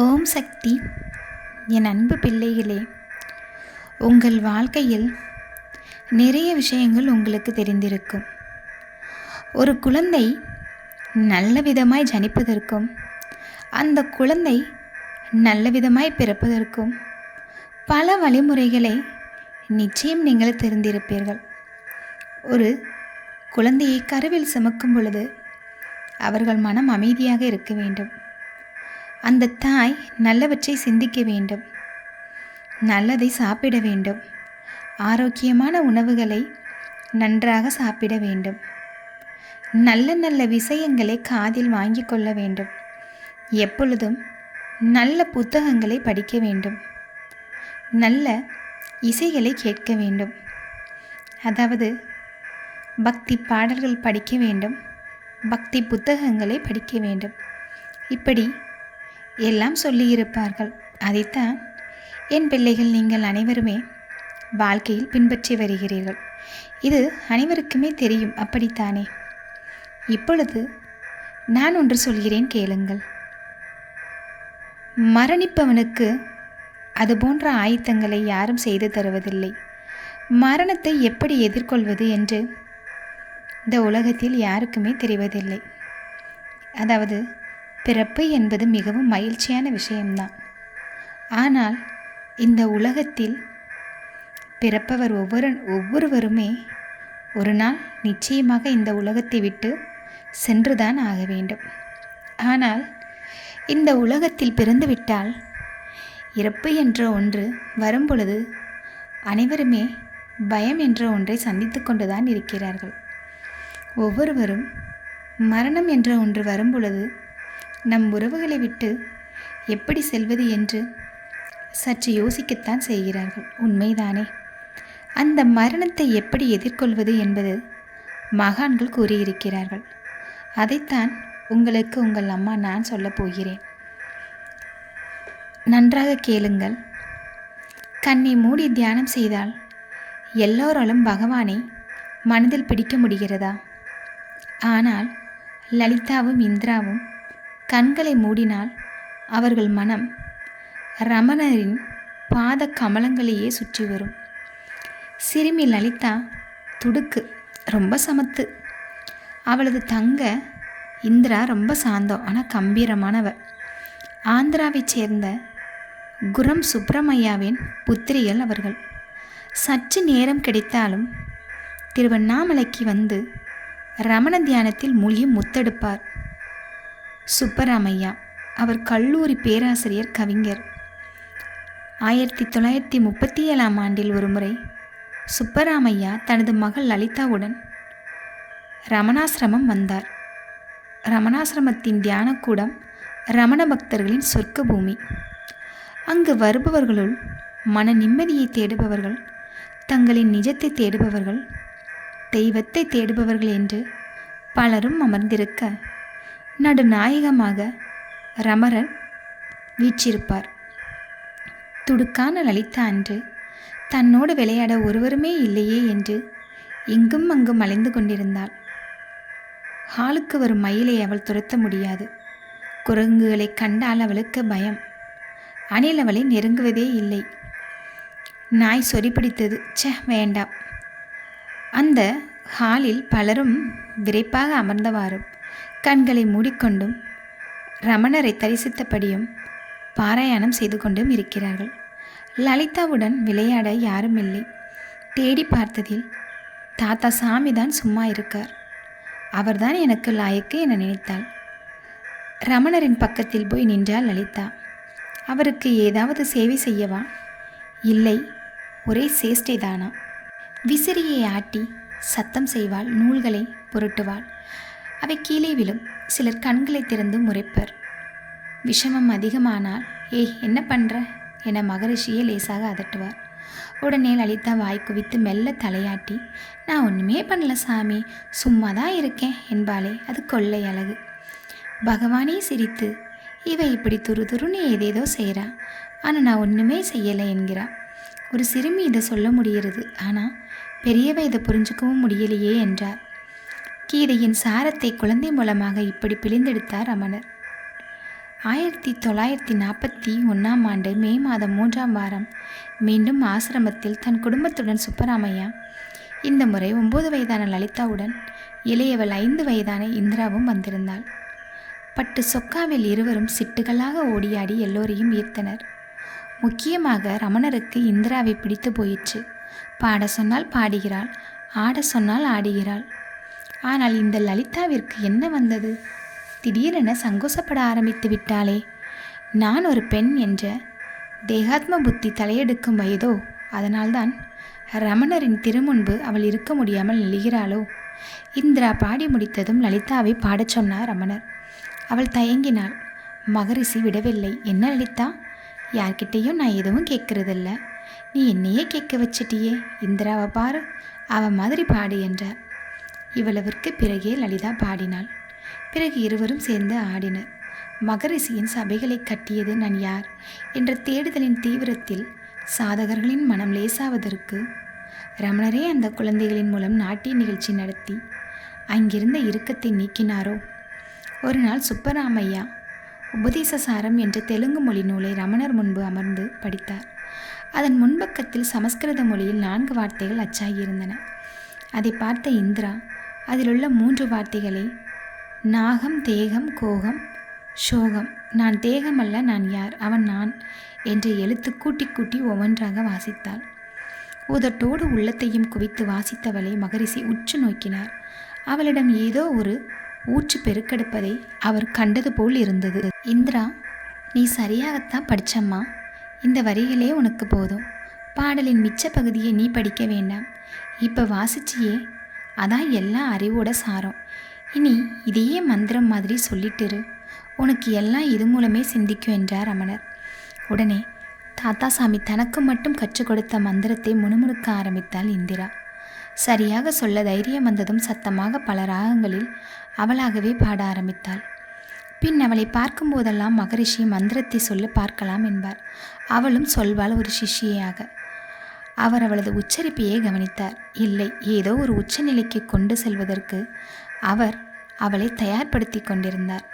ஓம் சக்தி. என் அன்பு பிள்ளைகளே உங்கள் வாழ்க்கையில் நிறைய விஷயங்கள் உங்களுக்கு தெரிந்திருக்கும். ஒரு குழந்தை நல்ல விதமாய் ஜனிப்பதற்கும் அந்த குழந்தை நல்ல விதமாய் பிறப்பதற்கும் பல வழிமுறைகளை நிச்சயம் நீங்கள் தெரிந்திருப்பீர்கள். ஒரு குழந்தையை கருவில் சுமக்கும் பொழுது அவர்கள் மனம் அமைதியாக இருக்க வேண்டும். அந்த தாய் நல்லவற்றை சிந்திக்க வேண்டும். நல்லதை சாப்பிட வேண்டும். ஆரோக்கியமான உணவுகளை நன்றாக சாப்பிட வேண்டும். நல்ல நல்ல விஷயங்களை காதில் வாங்கி கொள்ள வேண்டும். எப்பொழுதும் நல்ல புத்தகங்களை படிக்க வேண்டும். நல்ல இசைகளை கேட்க வேண்டும். அதாவது பக்தி பாடல்கள் படிக்க வேண்டும். பக்தி புத்தகங்களை படிக்க வேண்டும். இப்படி எல்லாம் சொல்லியிருப்பார்கள். அதைத்தான் என் பிள்ளைகள் நீங்கள் அனைவருமே வாழ்க்கையில் பின்பற்றி வருகிறீர்கள். இது அனைவருக்குமே தெரியும் அப்படித்தானே? இப்பொழுது நான் ஒன்று சொல்கிறேன் கேளுங்கள். மரணிப்பவனுக்கு அது போன்ற ஆயத்தங்களை யாரும் செய்து தருவதில்லை. மரணத்தை எப்படி எதிர்கொள்வது என்று இந்த உலகத்தில் யாருக்குமே தெரிவதில்லை. அதாவது பிறப்பு என்பது மிகவும் மகிழ்ச்சியான விஷயம்தான். ஆனால் இந்த உலகத்தில் பிறப்பவர் ஒவ்வொரு ஒவ்வொருவருமே ஒரு நாள் நிச்சயமாக இந்த உலகத்தை விட்டு சென்றுதான் ஆக வேண்டும். ஆனால் இந்த உலகத்தில் பிறந்துவிட்டால் இறப்பு என்ற ஒன்று வரும்பொழுது அனைவருமே பயம் என்ற ஒன்றை சந்தித்து கொண்டுதான் இருக்கிறார்கள். ஒவ்வொருவரும் மரணம் என்ற ஒன்று வரும்பொழுது நம் உறவுகளை விட்டு எப்படி செல்வது என்று சற்று யோசிக்கத்தான் செய்கிறார்கள். உண்மைதானே? அந்த மரணத்தை எப்படி எதிர்கொள்வது என்பது மகான்கள் கூறியிருக்கிறார்கள். அதைத்தான் உங்களுக்கு உங்கள் அம்மா நான் சொல்லப் போகிறேன். நன்றாக கேளுங்கள். கண்ணை மூடி தியானம் செய்தால் எல்லோராலும் பகவானை மனதில் பிடிக்க முடிகிறதா? ஆனால் லலிதாவும் இந்திராவும் கண்களை மூடினால் அவர்கள் மனம் ரமணரின் பாத கமலங்களையே சுற்றி வரும். சிறுமி லலிதா துடுக்கு ரொம்ப சமத்து. அவளது தங்க இந்திரா ரொம்ப சாந்தம் ஆனால் கம்பீரமானவ. ஆந்திராவைச் சேர்ந்த குரம் சுப்பிரமையாவின் புத்திரிகள் அவர்கள். சற்று நேரம் கிடைத்தாலும் திருவண்ணாமலைக்கு வந்து ரமண தியானத்தில் மூழ்கி முத்தெடுப்பார். சுப்பராமையா அவர் கல்லூரி பேராசிரியர் கவிஞர். ஆயிரத்தி தொள்ளாயிரத்தி முப்பத்தி ஏழாம் ஆண்டில் ஒருமுறை சுப்பராமையா தனது மகள் லலிதாவுடன் ரமணாசிரமம் வந்தார். ரமணாசிரமத்தின் தியானக்கூடம் ரமண பக்தர்களின் சொர்க்க பூமி அங்கு வருபவர்களுள் மன நிம்மதியை தேடுபவர்கள் தங்களின் நிஜத்தை தேடுபவர்கள் தெய்வத்தை தேடுபவர்கள் என்று பலரும் அமர்ந்திருக்க நடுநாயகமாக ரமரன் வீற்றிருப்பார். துடுக்கான லலிதா அன்று தன்னோடு விளையாட ஒருவருமே இல்லையே என்று இங்கும் அங்கும் அலைந்து கொண்டிருந்தாள். ஹாலுக்கு வரும் மயிலை அவள் துரத்த முடியாது. குரங்குகளை கண்டால் அவளுக்கு பயம். அணில் அவளை நெருங்குவதே இல்லை. நாய் சொறி பிடித்தது ச்ச வேண்டாம். அந்த ஹாலில் பலரும் விரைப்பாக அமர்ந்தவாறும் கண்களை மூடிக்கொண்டும் ரமணரை தரிசித்தபடியும் பாராயணம் செய்து கொண்டும் இருக்கிறார்கள். லலிதாவுடன் விளையாட யாரும் இல்லை. தேடி பார்த்ததில் தாத்தா சாமி தான் சும்மா இருக்கார். அவர்தான் எனக்கு லாயக்கு என நினைத்தாள். ரமணரின் பக்கத்தில் போய் நின்றாள் லலிதா. அவருக்கு ஏதாவது சேவை செய்யவா? இல்லை ஒரே சேஷ்டைதானா? விசிறியை ஆட்டி சத்தம் செய்வாள் நூல்களை புரட்டுவாள். அவை கீழே விழும். சிலர் கண்களை திறந்து முறைப்பர். விஷமம் அதிகமானால் ஏய் என்ன பண்ணுற என மகரிஷியை லேசாக அதட்டுவார். உடனே லலிதா வாய் குவித்து மெல்ல தலையாட்டி நான் ஒன்றுமே பண்ணல சாமி. சும்மா தான் இருக்கேன் என்பாளே. அது கொள்ளை அழகு. பகவானே சிரித்து இவை இப்படி துரு துருன்னு ஏதேதோ செய்கிறா ஆனால் நான் ஒன்றுமே செய்யலை என்கிறா. ஒரு சிறுமி இதை சொல்ல முடிகிறது. ஆனால் பெரியவை இதை புரிஞ்சுக்கவும் முடியலையே என்றார். கீதையின் சாரத்தை குழந்தை மூலமாக இப்படி பிழிந்தெடுத்தார் ரமணர் ஆயிரத்தி தொள்ளாயிரத்தி நாற்பத்தி ஒன்றாம் ஆண்டு மே மாதம் மூன்றாம் வாரம் மீண்டும் ஆசிரமத்தில் தன் குடும்பத்துடன் சுப்பராமையா இந்த முறை ஒம்பது வயதான லலிதாவுடன் இளையவள் ஐந்து வயதான இந்திராவும் வந்திருந்தாள். பட்டு சொக்காவில் இருவரும் சிட்டுகளாக ஓடியாடி எல்லோரையும் ஈர்த்தனர். முக்கியமாக ரமணருக்கு இந்திராவை பிடித்து போயிற்று. பாட சொன்னால் பாடுகிறாள் ஆட சொன்னால் ஆடுகிறாள். ஆனால் இந்த லலிதாவிற்கு என்ன வந்தது? திடீரென சங்கோசப்பட ஆரம்பித்து விட்டாளே. நான் ஒரு பெண் என்ற தேகாத்ம புத்தி தலையெடுக்கும் வயதோ? அதனால்தான் ரமணரின் திருமுன்பு அவள் இருக்க முடியாமல் நெழுகிறாளோ இந்திரா பாடி முடித்ததும் லலிதாவை பாடச் சொன்னார் ரமணர். அவள் தயங்கினாள். மகரிஷி விடவில்லை. என்ன லலிதா? யார்கிட்டேயும் நான் எதுவும் கேட்கறதில்ல. நீ என்னையே கேட்க வச்சிட்டியே. இந்திராவை பாரு. அவ மாதிரி பாடு என்றார். இவ்வளவிற்கு பிறகே லலிதா பாடினாள். பிறகு இருவரும் சேர்ந்து ஆடினர். மகரிஷியின் சபைகளை கட்டியது நான் யார்? என்ற தேடுதலின் தீவிரத்தில் சாதகர்களின் மனம் லேசாவதற்கு ரமணரே அந்த குழந்தைகளின் மூலம் நாட்டிய நிகழ்ச்சி நடத்தி அங்கிருந்த இறுக்கத்தை நீக்கினாரோ? ஒரு நாள் சுப்பராமையா உபதேசசாரம் என்ற தெலுங்கு மொழி நூலை ரமணர் முன்பு அமர்ந்து படித்தார். அதன் முன்பக்கத்தில் சமஸ்கிருத மொழியில் நான்கு வார்த்தைகள் அச்சாகியிருந்தன. அதை பார்த்த இந்திரா அதிலுள்ள மூன்று வார்த்தைகளை நாகம் தேகம் கோகம் சோகம். நான் தேகமல்ல நான் யார்? அவன் நான் என்ற எழுத்து கூட்டி கூட்டி ஒவ்வொன்றாக வாசித்தாள். உதட்டோடு உள்ளத்தையும் குவித்து வாசித்தவளை மகரிஷி உற்று நோக்கினார். அவளிடம் ஏதோ ஒரு ஊற்று பெருக்கெடுப்பதை அவர் கண்டது போல் இருந்தது. இந்திரா நீ சரியாகத்தான் படிச்சம்மா. இந்த வரிகளே உனக்கு போதும். பாடலின் மிச்ச பகுதியை நீ படிக்க வேண்டாம். இப்போ வாசிச்சியே. அதான் எல்லா அறிவோட சாரம். இனி இதையே மந்திரம் மாதிரி சொல்லிட்டுரு. உனக்கு எல்லாம் இது மூலமே சிந்திக்கும் என்றார் ரமணர் உடனே தாத்தாசாமி தனக்கு மட்டும் கற்றுக் கொடுத்த மந்திரத்தை முணுமுணுக்க ஆரம்பித்தாள் இந்திரா. சரியாக சொல்ல தைரியம் வந்ததும் சத்தமாக பல ராகங்களில் அவளாகவே பாட ஆரம்பித்தாள். பின் அவளை பார்க்கும்போதெல்லாம் மகரிஷி மந்திரத்தை சொல்ல பார்க்கலாம் என்பார். அவளும் சொல்வாள் ஒரு சிஷ்யையாக. அவர் அவளது உச்சரிப்பையே கவனித்தார். இல்லை ஏதோ ஒரு உச்சநிலைக்கு கொண்டு செல்வதற்கு அவர் அவளை தயார்படுத்தி கொண்டிருந்தார்.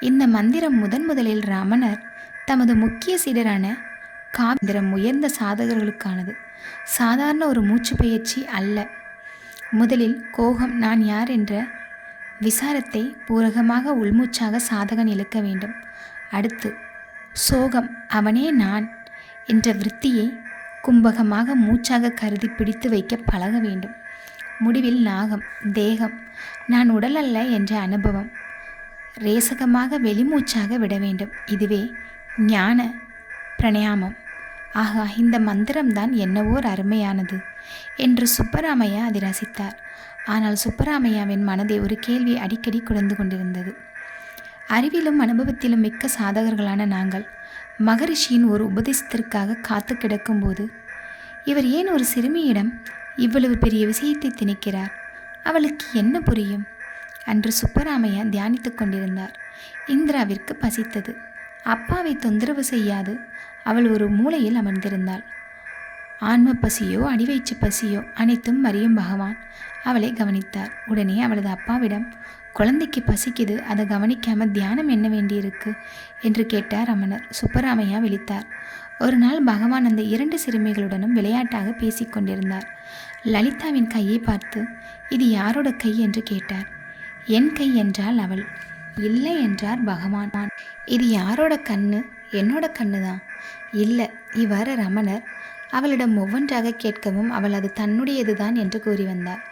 இந்த மந்திரம் முதன் முதலில் ரமணர் தமது முக்கிய சீடரான காந்திரம் உயர்ந்த சாதகர்களுக்கானது. சாதாரண ஒரு மூச்சு பயிற்சி அல்ல. முதலில் கோகம் நான் யார் என்ற விசாரத்தை பூரகமாக உள்மூச்சாக சாதகன் இழுக்க வேண்டும். அடுத்து சோகம் அவனே நான் என்ற விற்த்தியை கும்பகமாக மூச்சாக கருதி பிடித்து வைக்க பழக வேண்டும். முடிவில் நாகம் தேகம் நான் உடல் அல்ல என்ற அனுபவம். ரேசகமாக வெளிமூச்சாக விட வேண்டும். இதுவே ஞான பிரணயாமம். ஆகா இந்த மந்திரம்தான் என்னவோர் அருமையானது என்று சுப்பராமையா அதை ரசித்தார். ஆனால் சுப்பராமையாவின் மனதை ஒரு கேள்வி அடிக்கடி குழந்து கொண்டிருந்தது. அறிவிலும் அனுபவத்திலும் மிக்க சாதகர்களான நாங்கள் மகரிஷியின் ஒரு உபதேசத்திற்காக காத்து கிடக்கும்போது இவர் ஏன் ஒரு சிறுமியிடம் இவ்வளவு பெரிய விஷயத்தை திணிக்கிறார்? அவளுக்கு என்ன புரியும்? அன்று சுப்பராமையா தியானித்து கொண்டிருந்தார். இந்திராவிற்கு பசித்தது. அப்பாவை தொந்தரவு செய்யாது. அவள் ஒரு மூலையில் அமர்ந்திருந்தாள். ஆன்ம பசியோ அடிவயிற்று பசியோ அனைத்தும் மறியும் பகவான் அவளை கவனித்தார். உடனே அவளது அப்பாவிடம் குழந்தைக்கு பசிக்குது அதை கவனிக்காம தியானம் என்ன வேண்டியிருக்கு? என்று கேட்டார் ரமணர் சுப்பராமையா விழித்தார். ஒரு நாள் பகவான் அந்த இரண்டு சிறுமிகளுடனும் விளையாட்டாக பேசிக்கொண்டிருந்தார் லலிதாவின் கையை பார்த்து இது யாரோட கை? என்று கேட்டார். என் கை என்றால் அவள். இல்லை என்றார் பகவான். இது யாரோட கண்ணு? என்னோட கண்ணு தான் இல்லை இவ்வாறு ரமணர் அவளிடம் ஒவ்வொன்றாக கேட்கவும் அவள் அது தன்னுடையதுதான் என்று கூறி வந்தாள்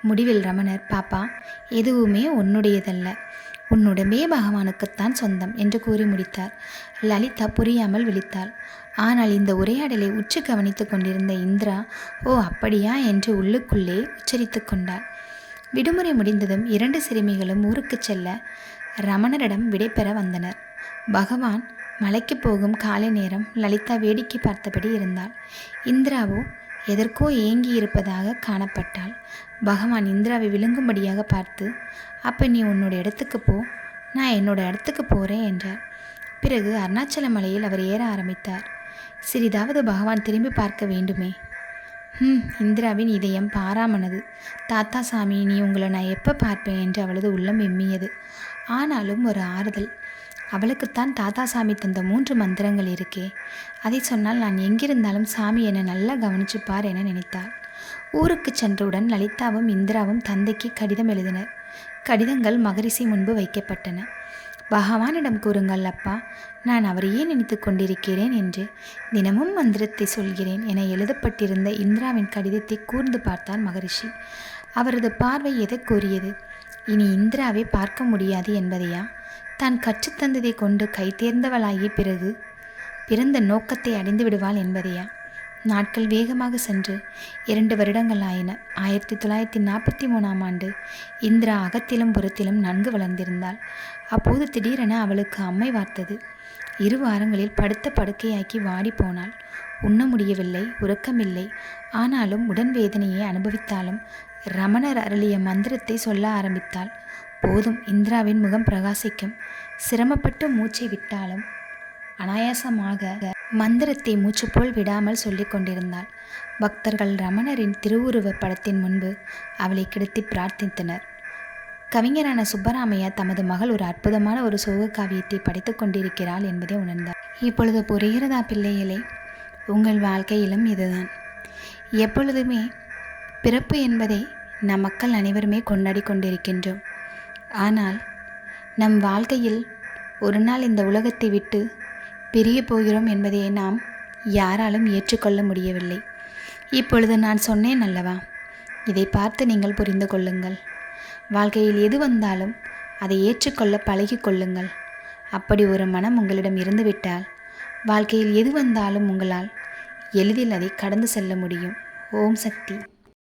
முடிவில் ரமணர் பாப்பா எதுவுமே உன்னுடையதல்ல. உன்னுடம்பே பகவானுக்குத்தான் சொந்தம் என்று கூறி முடித்தார். லலிதா புரியாமல் விழித்தாள். ஆனால் இந்த உரையாடலை உற்று கவனித்து கொண்டிருந்த இந்திரா ஓ அப்படியா? என்று உள்ளுக்குள்ளே உச்சரித்து கொண்டாள். விடுமுறை முடிந்ததும் இரண்டு சிறுமிகளும் ஊருக்கு செல்ல ரமணரிடம் விடைபெற வந்தனர். பகவான் மலைக்கு போகும் காலை நேரம் லலிதா வேடிக்கை பார்த்தபடி இருந்தாள். இந்திராவோ எதற்கோ ஏங்கி இருப்பதாக காணப்பட்டாள். பகவான் இந்திராவை விழுங்கும்படியாக பார்த்து அப்போ நீ உன்னோட இடத்துக்கு போ நான் என்னோட இடத்துக்கு போகிறேன் என்றார். பிறகு அருணாச்சல மலையில் அவர் ஏற ஆரம்பித்தார். சிறிதாவது பகவான் திரும்பி பார்க்க வேண்டுமே. ம் இந்திராவின் இதயம் பாராமனது. தாத்தா சாமி நீ உங்களை நான் எப்போ பார்ப்பேன்? என்று அவளது உள்ளம் எம்மியது. ஆனாலும் ஒரு ஆறுதல் அவளுக்குத்தான் தாத்தா சாமி தந்த மூன்று மந்திரங்கள் இருக்கே. அதை சொன்னால் நான் எங்கிருந்தாலும் சாமி என்னை நல்லா கவனிச்சுப்பார் என நினைத்தாள். ஊருக்கு சென்றவுடன் லலிதாவும் இந்திராவும் தந்தைக்கு கடிதம் எழுதினர். கடிதங்கள் மகரிஷி முன்பு வைக்கப்பட்டன. பகவானிடம் கூறுங்கள் அப்பா நான் அவரையே நினைத்து கொண்டிருக்கிறேன் என்று தினமும் மந்திரத்தை சொல்கிறேன் என எழுதப்பட்டிருந்த இந்திராவின் கடிதத்தை கூர்ந்து பார்த்தார் மகரிஷி. அவரது பார்வை எதை கூறியது இனி இந்திராவை பார்க்க முடியாது என்பதையா? தான் கற்றுத்தந்ததை கொண்டு கை தேர்ந்தவளாகிய பிறகு பிறந்த நோக்கத்தை அடைந்து விடுவாள் என்பதையா? நாட்கள் வேகமாக சென்று இரண்டு வருடங்கள் ஆயின. ஆயிரத்தி தொள்ளாயிரத்தி நாற்பத்தி மூணாம் ஆண்டு இந்திரா அகத்திலும் புறத்திலும் நன்கு வளர்ந்திருந்தாள். அப்போது திடீரென அவளுக்கு அம்மை வார்த்தது. இரு வாரங்களில் படுத்த படுக்கையாக்கி வாடி போனாள். உண்ண முடியவில்லை உறக்கமில்லை. ஆனாலும் உடன் வேதனையை அனுபவித்தாலும் ரமணர் அருளிய மந்திரத்தை சொல்ல ஆரம்பித்தாள். போதும் இந்திராவின் முகம் பிரகாசிக்கும். சிரமப்பட்டு மூச்சை விட்டாலும் அனாயாசமாக மந்திரத்தை மூச்சு போல் விடாமல் சொல்லிக் கொண்டிருந்தாள். பக்தர்கள் ரமணரின் திருவுருவ படத்தின் முன்பு அவளை கிடத்தி பிரார்த்தித்தனர். கவிஞரான சுப்பராமையா தமது மகள் ஒரு அற்புதமான ஒரு சோக காவியத்தை படித்துக் கொண்டிருக்கிறாள் என்பதை உணர்ந்தார். இப்பொழுது புரிகிறதா பிள்ளைகளே? உங்கள் வாழ்க்கையிலும் இதுதான். எப்பொழுதுமே பிறப்பு என்பதை நம் மக்கள் அனைவருமே கொண்டாடி கொண்டிருக்கின்றோம். ஆனால் நம் வாழ்க்கையில் ஒரு நாள் இந்த உலகத்தை விட்டு பிரிய போகிறோம் என்பதை நாம் யாராலும் ஏற்றுக்கொள்ள முடியவில்லை. இப்பொழுது நான் சொன்னேன் அல்லவா? இதை பார்த்து நீங்கள் புரிந்து கொள்ளுங்கள். வாழ்க்கையில் எது வந்தாலும் அதை ஏற்றுக்கொள்ள பழகி கொள்ளுங்கள். அப்படி ஒரு மனம் உங்களிடம் இருந்துவிட்டால் வாழ்க்கையில் எது வந்தாலும் உங்களால் எளிதில் அதை கடந்து செல்ல முடியும். ஓம் சக்தி.